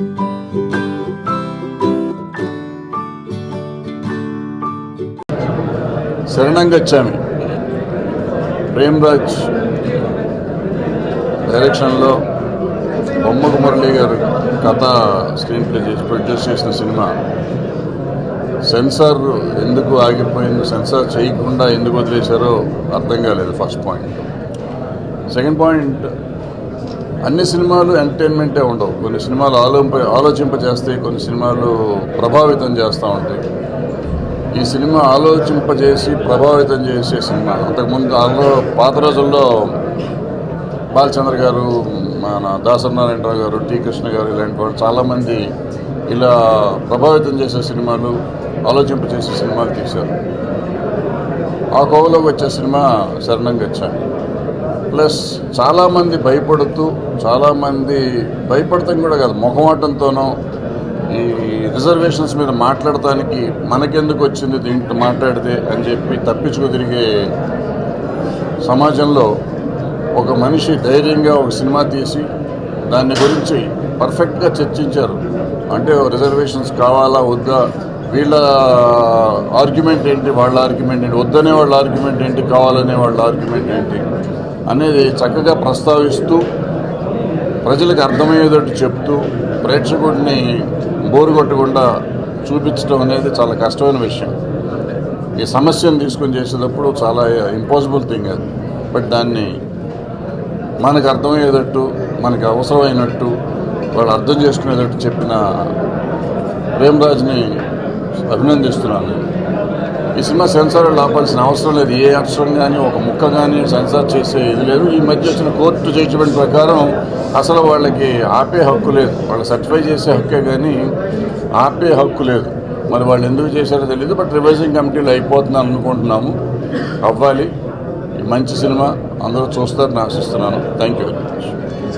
శరణంగచ్చామి ప్రేమ్రాజ్ డైరెక్షన్లో బొమ్మకు మురళి గారు కథ స్క్రీన్ ప్లే చేసి ప్రొడ్యూస్ చేసిన సినిమా. సెన్సార్ ఎందుకు ఆగిపోయింది సెన్సార్ చేయకుండా ఎందుకు వదిలేశారో అర్థం కాలేదు ఫస్ట్ పాయింట్. సెకండ్ పాయింట్ అన్ని సినిమాలు ఎంటర్టైన్మెంటే ఉండవు. కొన్ని సినిమాలు ఆలోంప ఆలోచింపజేస్తాయి కొన్ని సినిమాలు ప్రభావితం చేస్తూ ఉంటాయి. ఈ సినిమా ఆలోచింపజేసి ప్రభావితం చేసే సినిమా. అంతకుముందు అందులో పాత రోజుల్లో బాలచంద్ర గారు మన దాసనారాయణరావు గారు టి కృష్ణ గారు ఇలాంటి వాళ్ళు చాలామంది ఇలా ప్రభావితం చేసే సినిమాలు ఆలోచింపజేసే సినిమాలు తీశారు. ఆ కోవలోకి వచ్చే సినిమా శరణంగా వచ్చాను ప్లస్ చాలామంది భయపడుతూ చాలామంది భయపడతాం కూడా కాదు మొహమాటంతోనో ఈ రిజర్వేషన్స్ మీద మాట్లాడటానికి మనకెందుకు వచ్చింది దీంట్లో మాట్లాడితే అని చెప్పి తప్పించుకు తిరిగే సమాజంలో ఒక మనిషి ధైర్యంగా ఒక సినిమా తీసి దాని గురించి పర్ఫెక్ట్గా చర్చించారు. అంటే రిజర్వేషన్స్ కావాలా వద్దా? వీళ్ళ ఆర్గ్యుమెంట్ ఏంటి వాళ్ళ ఆర్గ్యుమెంట్ ఏంటి వద్దనే వాళ్ళ ఆర్గ్యుమెంట్ ఏంటి కావాలనే వాళ్ళ ఆర్గ్యుమెంట్ ఏంటి? అనేది చక్కగా ప్రస్తావిస్తూ ప్రజలకు అర్థమయ్యేటట్టు చెప్తూ ప్రేక్షకుడిని బోరు కొట్టకుండా చూపించడం అనేది చాలా కష్టమైన విషయం. ఈ సమస్యను తీసుకొని చేసేటప్పుడు చాలా ఇంపాసిబుల్ థింగ్ అది. బట్ దాన్ని మనకు అర్థమయ్యేటట్టు మనకి అవసరమైనట్టు వాళ్ళు అర్థం చేసుకునేటట్టు చెప్పిన ప్రేమరాజ్ని అభినందిస్తున్నాను. ఈ సినిమా సెన్సార్ ఆపాల్సిన అవసరం లేదు. ఏ అక్షరం కానీ ఒక ముక్క కానీ సెన్సార్ చేసే ఇది లేదు. ఈ మధ్య వచ్చిన కోర్టు జడ్జిమెంట్ ప్రకారం అసలు వాళ్ళకి ఆపే హక్కు లేదు. వాళ్ళు సర్టిఫై చేసే హక్కే కానీ ఆపే హక్కు లేదు. మరి వాళ్ళు ఎందుకు చేశారో తెలియదు బట్ రివైజింగ్ కమిటీలో అయిపోతుందని అనుకుంటున్నాము. అవ్వాలి. ఈ మంచి సినిమా అందరూ చూస్తారని ఆశిస్తున్నాను. Thank you very much.